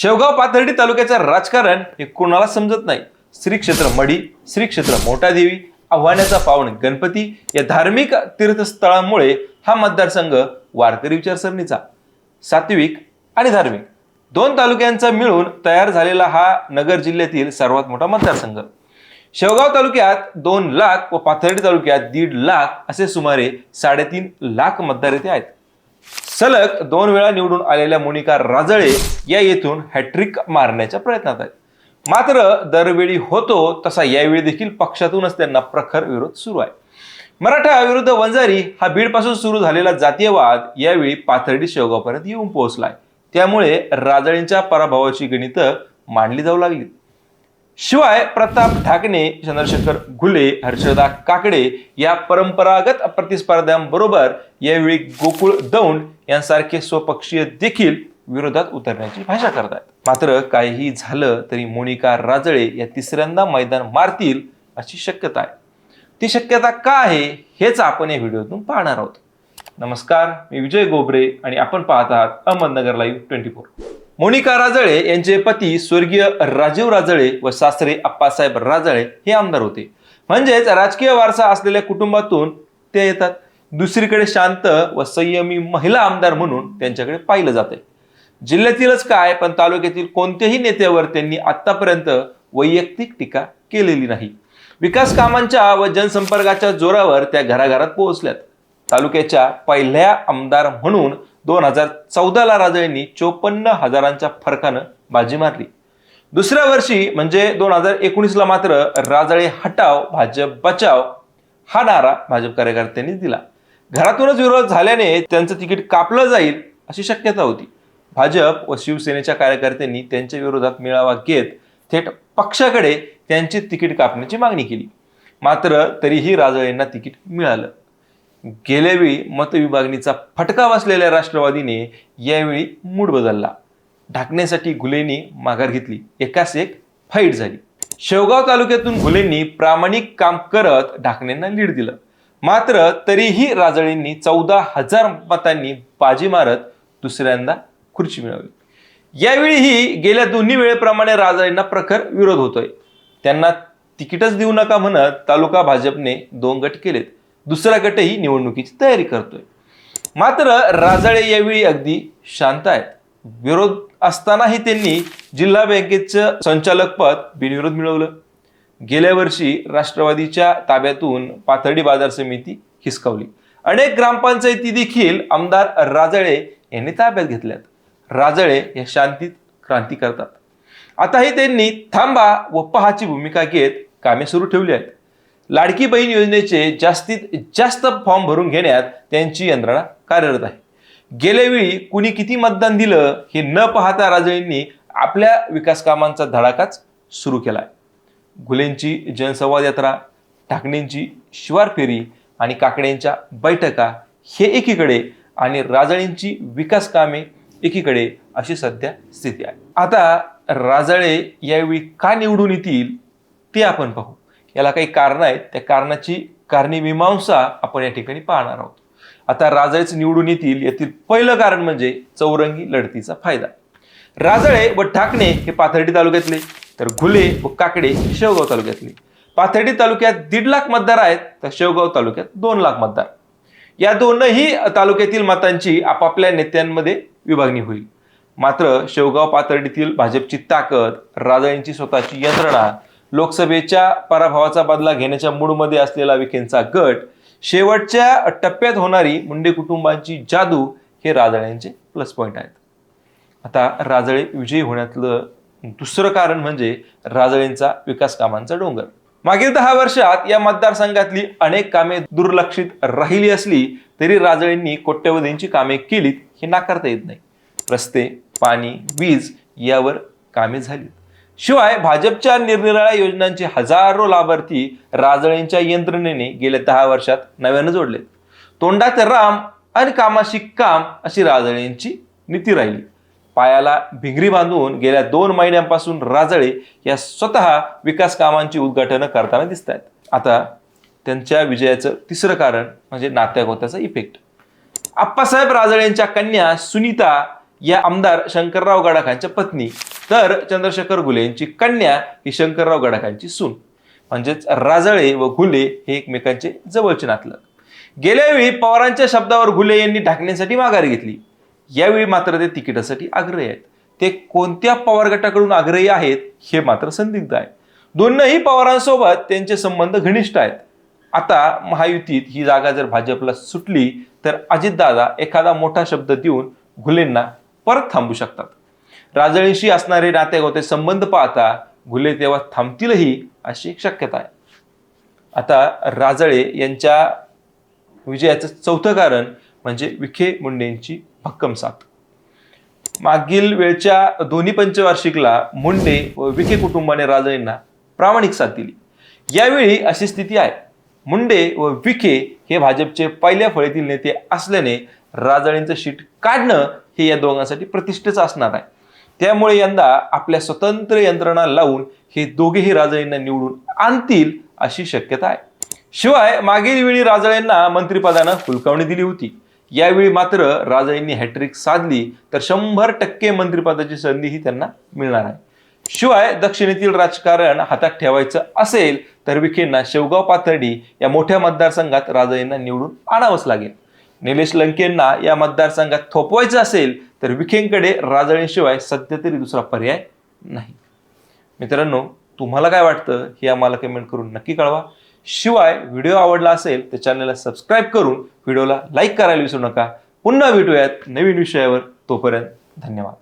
शेवगाव पाथर्डी तालुक्याचं राजकारण हे कोणाला समजत नाही? श्री क्षेत्र मढी श्री क्षेत्र मोठा देवी आव्हानाचा पावन गणपती या धार्मिक तीर्थस्थळांमुळे हा मतदारसंघ वारकरी विचारसरणीचा सात्विक आणि धार्मिक. दोन तालुक्यांचा मिळून तयार झालेला हा नगर जिल्ह्यातील सर्वात मोठा मतदारसंघ. शेवगाव तालुक्यात दोन लाख व पाथर्डी तालुक्यात दीड लाख असे सुमारे साडेतीन लाख मतदार येथे आहेत. सलग दोन वेळा निवडून आलेल्या मोनिका राजळे या येथून हॅट्रिक मारण्याच्या प्रयत्नात आहेत. मात्र दरवेळी होतो तसा यावेळी देखील पक्षातूनच त्यांना प्रखर विरोध सुरू आहे. मराठा विरुद्ध वंजारी हा बीडपासून सुरू झालेला जातीयवाद यावेळी पाथर्डी शेवगावपर्यंत येऊन पोहोचलाय. त्यामुळे राजळींच्या पराभवाची गणितं मांडली जाऊ लागली शिवाय प्रताप ढाकणे चंद्रशेखर घुले हर्षदा काकडे या परंपरागत प्रतिस्पर्ध्यांबरोबर यावेळी गोकुळ दौंड यांसारखे स्वपक्षीय देखील विरोधात उतरण्याची भाषा करतात मात्र काहीही झालं तरी मोनिका राजळे या तिसऱ्यांदा मैदान मारतील अशी शक्यता आहे. ती शक्यता का आहे हेच आपण या व्हिडिओतून पाहणार आहोत. नमस्कार मी विजय गोबरे आणि आपण पाहत आहात Ahmednagar live twenty four Monika Rajale यांचे पती स्वर्गीय राजीव राजळे व सासरे अप्पासाहेब राजळे हे आमदार होते. म्हणजेच राजकीय वारसा असलेल्या कुटुंबातून ते येतात. दुसरीकडे शांत व संयमी महिला आमदार म्हणून त्यांच्याकडे पाहिलं जाते. जिल्ह्यातीलच काय पण तालुक्यातील कोणत्याही नेत्यावर त्यांनी आतापर्यंत वैयक्तिक टीका केलेली नाही. विकास कामांच्या व जनसंपर्काच्या जोरावर त्या घराघरात पोहोचल्यात. तालुक्याच्या पहिल्या आमदार म्हणून दोन हजार चौदाला राजळेंनी चोपन्न हजारांच्या फरकानं बाजी मारली. दुसऱ्या वर्षी म्हणजे दोन हजार एकोणीसला मात्र राजळे हटाव भाजप बचाव हा नारा भाजप कार्यकर्त्यांनी दिला. घरातूनच विरोध झाल्याने त्यांचं तिकीट कापलं जाईल अशी शक्यता होती. भाजप व शिवसेनेच्या कार्यकर्त्यांनी त्यांच्या विरोधात मेळावा घेत थेट पक्षाकडे त्यांची तिकीट कापण्याची मागणी केली. मात्र तरीही राजळेंना तिकीट मिळालं. गेल्यावेळी मतविभागणीचा फटका बसलेल्या राष्ट्रवादीने यावेळी मूड बदलला. ढाकण्यासाठी घुलेंनी माघार घेतली. एकास एक फाईट झाली. शेवगाव तालुक्यातून घुलेंनी प्रामाणिक काम करत ढाकण्यांना लीड दिलं. मात्र तरीही राजळेंनी चौदा हजार मतांनी बाजी मारत दुसऱ्यांदा खुर्ची मिळवली. यावेळीही गेल्या दोन्ही वेळेप्रमाणे राजळेंना प्रखर विरोध होतोय. त्यांना तिकीटच देऊ नका म्हणत तालुका भाजपने दोन गट केलेत. दुसरा गटही निवडणुकीची तयारी करतोय. मात्र राजाळे यावेळी अगदी शांत आहेत. विरोध असतानाही त्यांनी जिल्हा बँकेचं संचालकपद बिनविरोध मिळवलं. गेल्या वर्षी राष्ट्रवादीच्या ताब्यातून पाथर्डी बाजार समिती हिसकावली. अनेक ग्रामपंचायती देखील आमदार राजळे यांनी ताब्यात घेतल्यात. राजळे हे शांतीत क्रांती करतात. आताही त्यांनी थांबा व पहाची भूमिका घेत कामे सुरू ठेवली आहेत. लाडकी बहीण योजनेचे जास्तीत जास्त फॉर्म भरून घेण्यात त्यांची यंत्रणा कार्यरत आहे. गेल्यावेळी कुणी किती मतदान दिलं हे न पाहता राजळींनी आपल्या विकास कामांचा धडाकाच सुरू केला आहे. घुलेंची जनसंवाद यात्रा ठाकणेंची शिवार फेरी आणि काकड्यांच्या बैठका हे एकीकडे आणि राजळींची विकास कामे एकीकडे अशी सध्या स्थिती आहे. आता राजळे यावेळी का निवडून येतील ते आपण पाहू. याला काही कारणं आहेत. त्या कारणाची कारणी आपण या ठिकाणी पाहणार आहोत. आता राजळेच निवडून येतील यातील पहिलं कारण म्हणजे चौरंगी लढतीचा फायदा. राजळे व ठाकणे हे पाथर्डी तालुक्यातले तर घुले व काकडे शेवगाव तालुक्यातले. पाथर्डी तालुक्यात दीड लाख मतदार आहेत तर शेवगाव तालुक्यात दोन लाख मतदार. या दोनही तालुक्यातील मतांची आपापल्या नेत्यांमध्ये विभागणी होईल. मात्र शेवगाव पाथर्डीतील भाजपची ताकद राजळेंची स्वतःची यंत्रणा लोकसभेच्या पराभवाचा बदला घेण्याच्या मूडमध्ये असलेला विखेंचा गट शेवटच्या टप्प्यात होणारी मुंडे कुटुंबांची जादू हे राजळ्यांचे प्लस पॉईंट आहेत. आता राजळे विजयी होण्यातलं दुसरं कारण म्हणजे राजळेंचा विकास कामांचा डोंगर. मागील दहा वर्षात या मतदारसंघातली अनेक कामे दुर्लक्षित राहिली असली तरी राजळेंनी कोट्यवधींची कामे केलीत हे नाकारता येत नाही. रस्ते पाणी वीज यावर कामे झालीत. शिवाय भाजपच्या निरनिराळ्या योजनांचे हजारो लाभार्थी राजळेंच्या यंत्रणेने गेल्या दहा वर्षात नव्यानं जोडलेत. तोंडात राम आणि कामाशी काम अशी राजळेंची नीती राहिली. पायाला भिंगरी बांधून गेल्या दोन महिन्यांपासून राजळे या स्वतः विकास कामांची उद्घाटनं करताना दिसत आहेत आता त्यांच्या विजयाचं तिसरं कारण म्हणजे नात्यागोत्याचा इफेक्ट आप्पासाहेब राजळेंच्या कन्या सुनीता या आमदार शंकरराव गडाखांच्या पत्नी. तर चंद्रशेखर घुले यांची कन्या ही शंकरराव गडाखांची सून. म्हणजेच राजळे व घुले हे एकमेकांचे जवळचे नातलग. गेल्यावेळी पवारांच्या शब्दावर घुले यांनी ढाकण्यासाठी माघारी घेतली. यावेळी मात्र ते तिकिटासाठी आग्रही आहेत. ते कोणत्या पवार गटाकडून आग्रही आहेत हे मात्र संदिग्ध आहे. दोनही पवारांसोबत त्यांचे संबंध घनिष्ठ आहेत. आता महायुतीत ही जागा जर भाजपला सुटली तर अजितदादा एखादा मोठा शब्द देऊन घुलेंना परत थांबू शकतात. राजळींशी असणारे नातेगोते संबंध पाहता घुले तेव्हा थांबतीलही अशी एक शक्यता आहे. आता राजळे यांच्या विजयाचं चौथं कारण म्हणजे विखे मुंडेंची भक्कम साथ मागील वेळच्या दोन्ही पंचवार्षिकला मुंडे व विखे कुटुंबाने राजळेंना प्रामाणिक साथ दिली. यावेळी अशी स्थिती आहे. मुंडे व विखे हे भाजपचे पहिल्या फळीतील नेते असल्याने राजळेंचं शीट काढणं हे या दोघांसाठी प्रतिष्ठेचं असणार आहे. त्यामुळे यंदा आपल्या स्वतंत्र यंत्रणा लावून हे दोघेही राजळेंना निवडून आणतील अशी शक्यता आहे. शिवाय मागील वेळी राजळेंना मंत्रिपदानं हुलकावणी दिली होती. यावेळी मात्र राजळेंनी हॅट्रिक साधली तर शंभर टक्के मंत्रिपदाची संधीही त्यांना मिळणार आहे. शिवाय दक्षिणेतील राजकारण हातात ठेवायचं असेल तर विखेंना शेवगाव पाथर्डी या मोठ्या मतदारसंघात राजळेंना निवडून आणावंच लागेल. निलेश लंकेंना या मतदारसंघात थोपवायचं असेल तर विखेंकडे राजळेशिवाय सध्या तरी दुसरा पर्याय नाही. मित्रांनो तुम्हाला काय वाटतं हे आम्हाला कमेंट करून नक्की कळवा. शिवाय व्हिडिओ आवडला असेल तर चॅनलला सबस्क्राईब करून व्हिडिओला लाईक करायला विसरू नका. पुन्हा भेटूयात नवीन विषयावर. तोपर्यंत धन्यवाद.